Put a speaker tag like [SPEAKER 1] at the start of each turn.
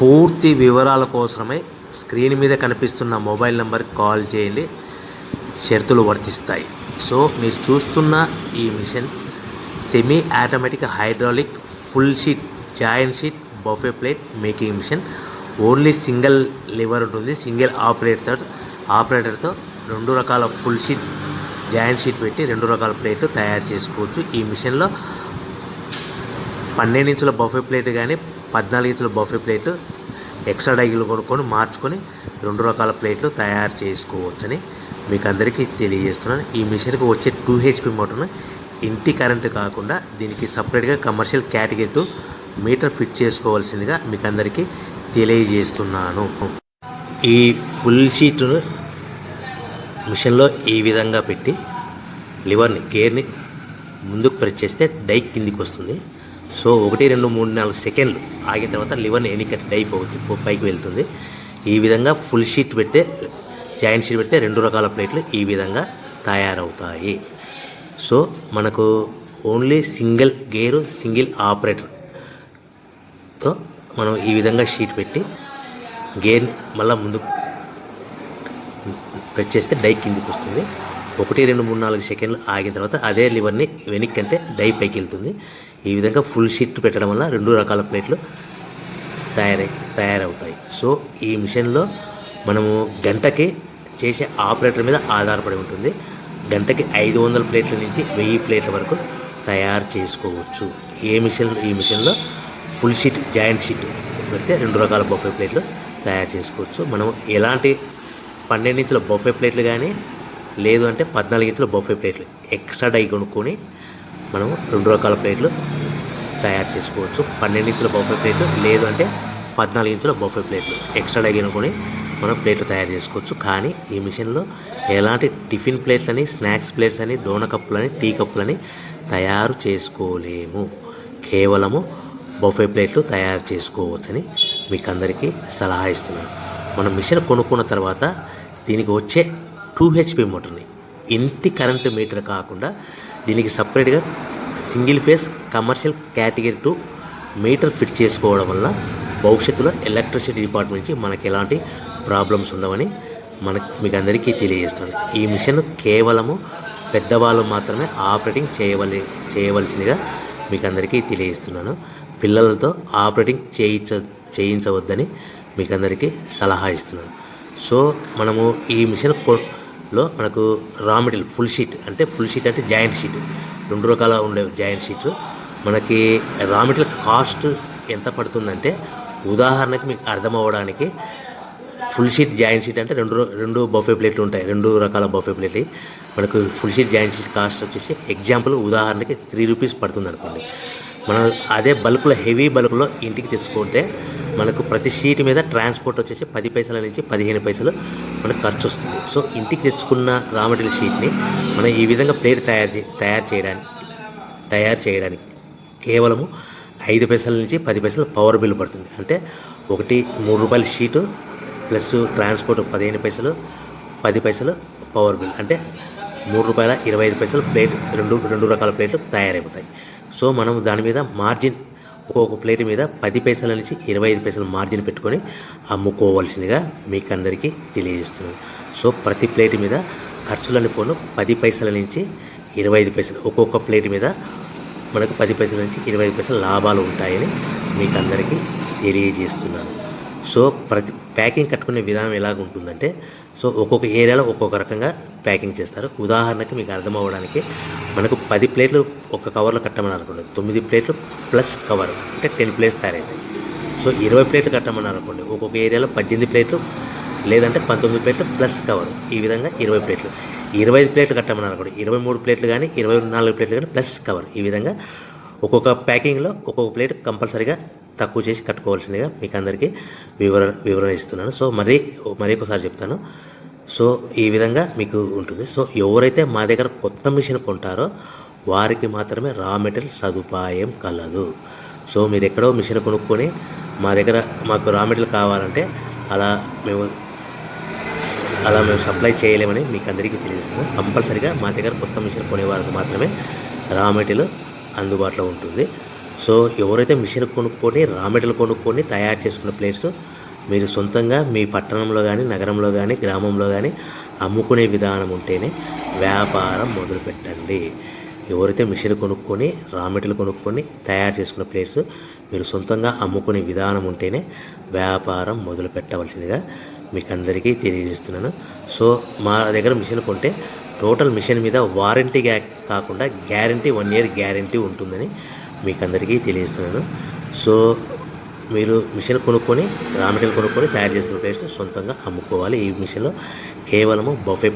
[SPEAKER 1] పూర్తి వివరాల కోసమై స్క్రీన్ మీద కనిపిస్తున్న మొబైల్ నెంబర్కి కాల్ చేయండి. షరతులు వర్తిస్తాయి. సో మీరు చూస్తున్న ఈ machine semi automatic hydraulic full sheet joint sheet buffet plate making machine only single lever ఉంటుంది. సింగిల్ ఆపరేటర్తో ఆపరేటర్తో రెండు రకాల ఫుల్ షీట్ జాయింట్ షీట్ పెట్టి రెండు రకాల ప్లేట్లు తయారు చేసుకోవచ్చు. ఈ మిషన్లో పన్నెండు ఇంచుల బఫే ప్లేట్ కానీ పద్నాలుగు ఇంచుల బఫే ప్లేట్ ఎక్స్ట్రా డైగులు కొనుక్కొని మార్చుకొని రెండు రకాల ప్లేట్లు తయారు చేసుకోవచ్చని మీకు అందరికీ తెలియజేస్తున్నాను. ఈ మిషన్కి వచ్చే టూ హెచ్పి మోటార్ను ఇంటి కరెంటు కాకుండా దీనికి సపరేట్గా commercial category two meter fit చేసుకోవాల్సిందిగా మీకు అందరికీ తెలియజేస్తున్నాను. ఈ ఫుల్ షీట్ను మిషన్లో ఈ విధంగా పెట్టి లివర్ని గేర్ని ముందుకు ప్రెస్ చేస్తే డై కిందికి వస్తుంది. సో ఒకటి రెండు మూడు నాలుగు సెకండ్లు ఆగిన తర్వాత లివర్ ఎనికట్ డై అవుతుంది పైకి వెళ్తుంది. ఈ విధంగా ఫుల్ షీట్ పెడితే జాయింట్ షీట్ పెడితే రెండు రకాల ప్లేట్లు ఈ విధంగా తయారవుతాయి. సో మనకు ఓన్లీ సింగిల్ గేరు సింగిల్ ఆపరేటర్తో మనం ఈ విధంగా షీట్ పెట్టి గేర్ మళ్ళీ ముందుకు ప్రెస్ చేస్తే డై కిందికి వస్తుంది. ఒకటి రెండు మూడు నాలుగు సెకండ్లు ఆగిన తర్వాత అదే లివర్ని వెనక్కి అంటే డై పైకి వెళ్తుంది. ఈ విధంగా ఫుల్ షీట్ పెట్టడం వల్ల రెండు రకాల ప్లేట్లు తయారై తయారవుతాయి. సో ఈ మిషన్లో మనము గంటకి చేసే ఆపరేటర్ మీద ఆధారపడి ఉంటుంది. గంటకి ఐదు వందల ప్లేట్ల నుంచి వెయ్యి ప్లేట్ల వరకు తయారు చేసుకోవచ్చు. ఏ మిషన్ ఈ మిషన్లో ఫుల్ షీట్ జాయింట్ షీట్ పెడితే రెండు రకాల బొఫే ప్లేట్లు తయారు చేసుకోవచ్చు. మనం ఎలాంటి పన్నెండు ఇంచుల బొఫే ప్లేట్లు కానీ లేదు అంటే పద్నాలుగు ఇంచుల బొఫే ప్లేట్లు. ఎక్స్ట్రా డై కొనుక్కొని మనం రెండు రకాల ప్లేట్లు తయారు చేసుకోవచ్చు. పన్నెండు ఇంచుల బొఫే ప్లేట్లు లేదు అంటే పద్నాలుగు ఇంచుల బొఫే ప్లేట్లు. ఎక్స్ట్రా డై కొనుక్కొని మనం ప్లేట్లు తయారు చేసుకోవచ్చు. కానీ ఈ మిషన్లో ఎలాంటి టిఫిన్ ప్లేట్లని స్నాక్స్ ప్లేట్స్ అని డోన కప్పులని టీ కప్పులని తయారు చేసుకోలేము. కేవలము బొఫే ప్లేట్లు తయారు చేసుకోవచ్చని మీకు అందరికీ సలహా ఇస్తున్నాను. మనం మిషన్ కొనుక్కున్న తర్వాత దీనికి వచ్చే టూ హెచ్పి మోటార్ని. ఇంటి కరెంటు మీటర్ కాకుండా దీనికి సపరేట్గా single phase commercial category two meter fit చేసుకోవడం వల్ల భవిష్యత్తులో ఎలక్ట్రిసిటీ డిపార్ట్మెంట్ నుంచి మనకి ఎలాంటి ప్రాబ్లమ్స్ ఉండవని మనకి మీకు అందరికీ తెలియజేస్తుంది. ఈ మిషన్ కేవలము పెద్దవాళ్ళు మాత్రమే ఆపరేటింగ్ చేయవలి చేయవలసిందిగా మీకు అందరికీ తెలియజేస్తున్నాను. పిల్లలతో ఆపరేటింగ్ చేయించ చేయించవద్దని మీకు అందరికీ సలహా ఇస్తున్నాను. సో మనము ఈ మిషన్ కో లో మనకు రా మెటీరియల్ ఫుల్ షీట్ అంటే ఫుల్ షీట్ అంటే జాయింట్ షీట్ రెండు రకాల ఉండే జాయింట్ షీట్ మనకి రా మెటీరియల్ కాస్ట్ ఎంత పడుతుందంటే ఉదాహరణకి మీకు అర్థం అవ్వడానికి ఫుల్ షీట్ జాయింట్ షీట్ అంటే రెండు రెండు బఫే ప్లేట్లు ఉంటాయి. రెండు రకాల బఫే ప్లేట్లు. మనకు full sheet joint sheet cost వచ్చేసి ఎగ్జాంపుల్ ఉదాహరణకి త్రీ రూపీస్ పడుతుంది అనుకోండి మనం అదే బల్క్లో హెవీ బల్క్లో ఇంటికి తెచ్చుకుంటే మనకు ప్రతి షీట్ మీద ట్రాన్స్పోర్ట్ వచ్చేసి పది పైసల నుంచి పదిహేను పైసలు మనకు ఖర్చు వస్తుంది. సో ఇంటికి తెచ్చుకున్న రా మెటీరియల్ షీట్ని మనం ఈ విధంగా ప్లేట్ తయారు చే తయారు చేయడానికి తయారు చేయడానికి కేవలము ఐదు పైసల నుంచి పది పైసలు పవర్ బిల్ పడుతుంది. అంటే ఒకటి మూడు రూపాయల షీటు ప్లస్ ట్రాన్స్పోర్ట్ పదిహేను పైసలు పది పైసలు పవర్ బిల్ అంటే మూడు రూపాయల ఇరవై ఐదు పైసలు ప్లేట్ రెండు రెండు రకాల ప్లేట్లు తయారైపోతాయి. సో మనం దాని మీద మార్జిన్ ఒక్కొక్క ప్లేట్ మీద పది పైసల నుంచి ఇరవై ఐదు పైసలు మార్జిన్ పెట్టుకొని అమ్ముకోవాల్సిందిగా మీకు అందరికీ తెలియజేస్తున్నాను. సో ప్రతి ప్లేట్ మీద ఖర్చులని పోను పది పైసల నుంచి ఇరవై ఐదు పైసలు ఒక్కొక్క ప్లేట్ మీద మనకు పది పైసల నుంచి ఇరవై ఐదు పైసలు లాభాలు ఉంటాయని మీకు అందరికీ తెలియజేస్తున్నాను. సో ప్రతి ప్యాకింగ్ కట్టుకునే విధానం ఎలాగ ఉంటుందంటే సో ఒక్కొక్క ఏరియాలో ఒక్కొక్క రకంగా ప్యాకింగ్ చేస్తారు. ఉదాహరణకి మీకు అర్థం అవ్వడానికి మనకు పది ప్లేట్లు ఒక కవర్లో కట్టమని అనుకోండి తొమ్మిది ప్లేట్లు ప్లస్ కవర్ అంటే టెన్ ప్లేట్స్ తయారవుతాయి సో ఇరవై ప్లేట్లు కట్టమని అనుకోండి ఒక్కొక్క ఏరియాలో పద్దెనిమిది ప్లేట్లు లేదంటే పంతొమ్మిది ప్లేట్లు ప్లస్ కవర్ ఈ విధంగా ఇరవై ప్లేట్లు. ఇరవై ప్లేట్లు కట్టమని అనుకోండి ఇరవై మూడు ప్లేట్లు కానీ ఇరవై నాలుగు ప్లేట్లు కానీ ప్లస్ కవర్ ఈ విధంగా ఒక్కొక్క ప్యాకింగ్లో ఒక్కొక్క ప్లేట్ కంపల్సరీగా తక్కువ చేసి కట్టుకోవాల్సిందిగా మీకు అందరికీ వివరణ వివరణ ఇస్తున్నాను. సో మరీ మరీ ఒకసారి చెప్తాను. సో ఈ విధంగా మీకు ఉంటుంది. సో ఎవరైతే మా దగ్గర కొత్త మిషన్ కొంటారో వారికి మాత్రమే రా మెటీరియల్ సదుపాయం కలదు. సో మీరు ఎక్కడో మిషన్ కొనుక్కొని మా దగ్గర మాకు రా మెటీరియల్ కావాలంటే అలా మేము అలా మేము సప్లై చేయలేమని మీకు అందరికీ తెలియజేస్తున్నాం కంపల్సరిగా మా దగ్గర కొత్త మిషన్ కొనేవారికి మాత్రమే రా మెటీరియల్ అందుబాటులో ఉంటుంది. సో ఎవరైతే మిషన్ కొనుక్కొని రా మెటీరియల్ కొనుక్కొని తయారు చేసుకున్న ప్లేట్స్ మీరు సొంతంగా మీ పట్టణంలో కానీ నగరంలో కానీ గ్రామంలో కానీ అమ్ముకునే విధానం ఉంటేనే వ్యాపారం మొదలు పెట్టండి. ఎవరైతే మిషన్ కొనుక్కొని రా మెటీరియల్ కొనుక్కొని తయారు చేసుకున్న ప్లేట్స్ మీరు సొంతంగా అమ్ముకునే విధానం ఉంటేనే వ్యాపారం మొదలు పెట్టవలసిందిగా మీకు అందరికీ తెలియజేస్తున్నాను. సో మా దగ్గర మిషన్ కొంటే టోటల్ మిషన్ మీద వారంటీ కాకుండా గ్యారంటీ వన్ ఇయర్ గ్యారంటీ ఉంటుందని మీకు అందరికీ తెలియజేస్తున్నాను. సో మీరు మిషన్ కొనుక్కొని రా మెటీరియల్ కొనుక్కొని తయారు చేసుకున్న ప్లేస్ సొంతంగా అమ్ముకోవాలి ఈ మిషన్లో. కేవలము బఫే